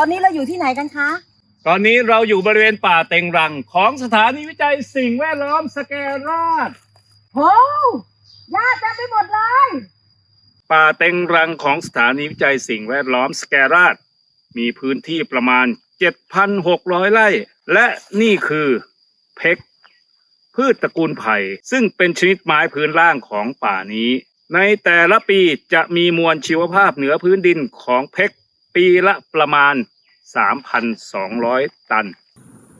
อนนี้เราอยู่ที่ไหนกันคะ ตอนนี้เราอยู่บริเวณป่าเต็งรังของสถานีวิจัยสิ่งแวดล้อมสแกราชโหหญ้าเต็มไปหมดเลย ป่าเต็งรังของสถานีวิจัยสิ่งแวดล้อมสแกราช มีพื้นที่ประมาณ 7,600 ไร่ และนี่คือเพกพืชตระกูลไผ่ ซึ่งเป็นชนิดไม้พื้นล่างของป่านี้ ในแต่ละปีจะมีมวลชีวภาพเหนือพื้นดินของเพก ปีละประมาณ 3,200 ตัน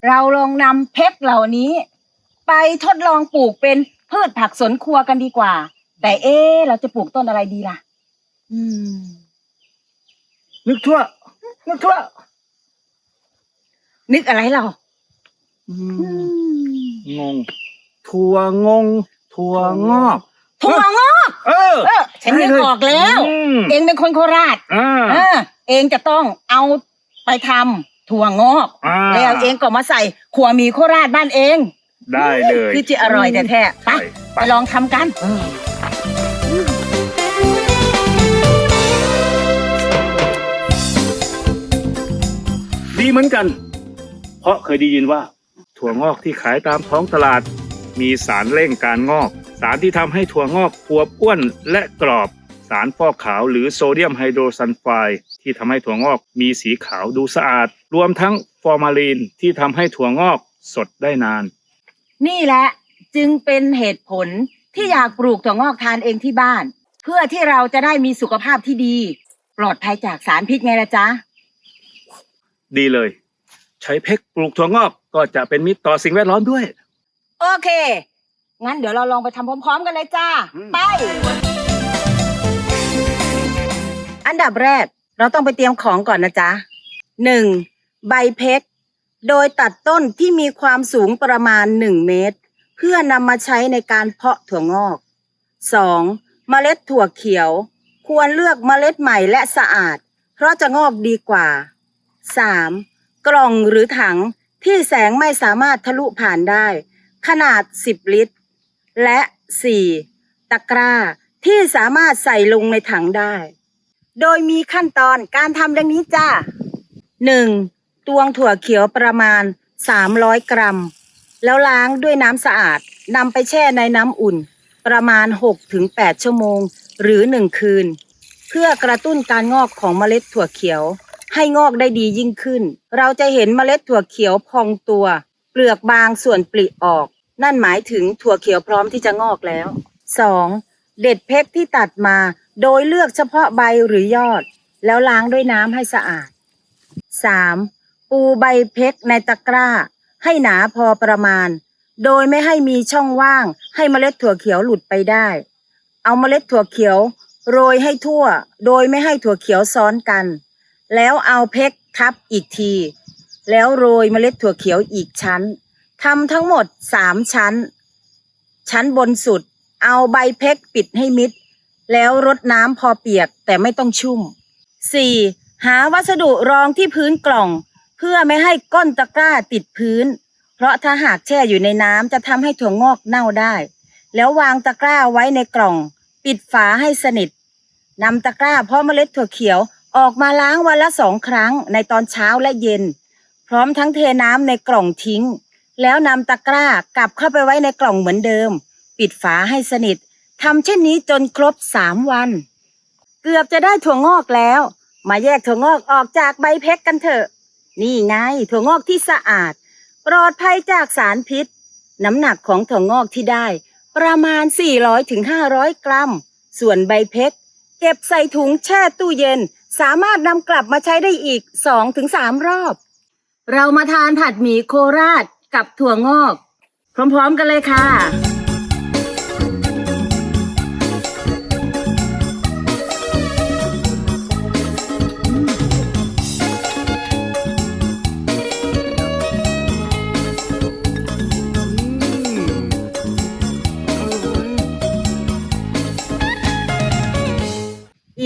เราลองนำเพชรเหล่านี้ ไปทดลองปลูกเป็นพืชผักสวนครัวกันดีกว่า แต่เอ๊ะเราจะปลูกต้นอะไรดีล่ะ อืม นึกทั่ว นึกทั่ว นึกอะไรเราอือืมมงง ถั่วงง ถั่วงอก ถั่วงอก เออ เออ ฉันนึกออกแล้วอืมเองเป็นคนโคราชอ่า เออเองจะต้องเอาไปทำถั่วงอก อ่าแล้วเองก็มาใส่ขัวหมีโคราชบ้านเองได้เลยคือจะอร่อยแท้ๆไปไปไปลองทำกันเออดีเหมือนกัน เพราะเคยได้ยินว่า ถั่วงอกที่ขายตามท้องตลาด มีสารเร่งการงอก สารที่ทำให้ถั่วงอกอวบอ้วนและกรอบ สารฟอกขาวหรือโซเดียมไฮโดรซัลไฟด์ ที่ทำให้ถั่วงอกมีสีขาวดูสะอาด รวมทั้งฟอร์มาลีนที่ทำให้ถั่วงอกสดได้นาน นี่แหละจึงเป็นเหตุผลที่อยากปลูกถั่วงอกทานเองที่บ้าน เพื่อที่เราจะได้มีสุขภาพที่ดี ปลอดภัยจากสารพิษไงล่ะจ๊ะ ดีเลย ใช้เพกปลูกถั่วงอกก็จะเป็นมิตรต่อสิ่งแวดล้อมด้วย โอเค งั้นเดี๋ยวเราลองไปทำพร้อมๆกันเลยจ้าอืมไป อันดับแรก เราต้องไปเตรียมของก่อนนะจ๊ะหนึ่งใบเพกโดยตัดต้นที่มีความสูงประมาณ 1 เมตร เพื่อนำมาใช้ในการเพาะถั่วงอก 2. เมล็ดถั่วเขียว ควรเลือกเมล็ดใหม่และสะอาด เพราะจะงอกดีกว่า 3. กล่องหรือถังที่แสงไม่สามารถทะลุผ่านได้ ขนาด 10 ลิตร และ 4. ตะกร้าที่สามารถใส่ลงในถังได้ โดยมีขั้นตอนการทำดังนี้จ้า 1. ตวงถั่วเขียวประมาณ 300 กรัม แล้วล้างด้วยน้ำสะอาดนำไปแช่ในน้ำอุ่น ประมาณ 6-8 ชั่วโมง หรือ 1 คืน เพื่อกระตุ้นการงอกของเมล็ดถั่วเขียว ให้งอกได้ดียิ่งขึ้น เราจะเห็นเมล็ดถั่วเขียวพองตัว เปลือกบางส่วนปลิออก นั่นหมายถึงถั่วเขียวพร้อมที่จะงอกแล้ว 2. เด็ดเพกที่ตัดมา โดยเลือกเฉพาะใบหรือยอด แล้วล้างด้วยน้ำให้สะอาด 3. ปูใบเพกในตะกร้า ให้หนาพอประมาณ โดยไม่ให้มีช่องว่างให้เมล็ดถั่วเขียวหลุดไปได้ เอาเมล็ดถั่วเขียว โรยให้ทั่ว โดยไม่ให้ถั่วเขียวซ้อนกัน แล้วเอาเพกทับอีกที แล้วโรยเมล็ดถั่วเขียวอีกชั้นทำทั้งหมดสามชั้น ชั้นบนสุด เอาใบเพกปิดให้มิด แล้วรดน้ำพอเปียกแต่ไม่ต้องชุ่ม 4. หาวัสดุรองที่พื้นกล่อง เพื่อไม่ให้ก้นตะกร้าติดพื้น เพราะถ้าหากแช่อยู่ในน้ำจะทำให้ถั่วงอกเน่าได้ แล้ววางตะกร้าไว้ในกล่อง ปิดฝาให้สนิทนำตะกร้าเพาะเมล็ดถั่วเขียวออกมาล้างวันละสองครั้งในตอนเช้าและเย็น พร้อมทั้งเทน้ำในกล่องทิ้ง แล้วนำตะกร้ากลับเข้าไปไว้ในกล่องเหมือนเดิม ปิดฝาให้สนิททำเช่นนี้จนครบสามวัน เกือบจะได้ถั่วงอกแล้ว มาแยกถั่วงอกออกจากใบเพกกันเถอะ นี่ไงถั่วงอกที่สะอาด ปลอดภัยจากสารพิษ น้ำหนักของถั่วงอกที่ได้ ประมาณ 400-500 กรัม ส่วนใบเพกเก็บใส่ถุงแช่ตู้เย็น สามารถนำกลับมาใช้ได้อีก 2-3 รอบ เรามาทานผัดหมี่โคราชกับถั่วงอก พร้อมๆกันเลยค่ะ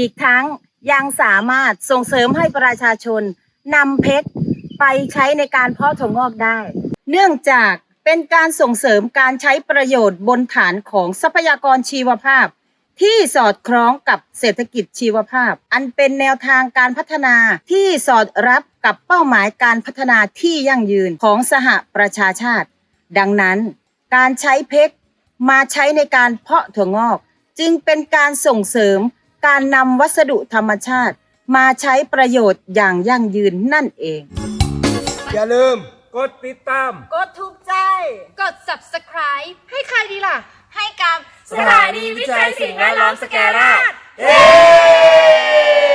อีกทั้งยังสามารถส่งเสริมให้ประชาชนนำเพชรไปใช้ในการเพาะถั่วงอกได้ เนื่องจากเป็นการส่งเสริมการใช้ประโยชน์บนฐานของทรัพยากรชีวภาพ ที่สอดคล้องกับเศรษฐกิจชีวภาพ อันเป็นแนวทางการพัฒนาที่สอดรับกับเป้าหมายการพัฒนาที่ยั่งยืนของสหประชาชาติ ดังนั้น การใช้เพกมาใช้ในการเพาะถั่วงอก จึงเป็นการส่งเสริม การนำวัสดุธรรมชาติ มาใช้ประโยชน์อย่างยั่งยืนนั่นเอง อย่าลืม กดติดตาม กดถูกใจ กด subscribe ให้ใครดีล่ะ ให้กับสถานีวิจัยสิ่งแวดล้อมสแกราชเย้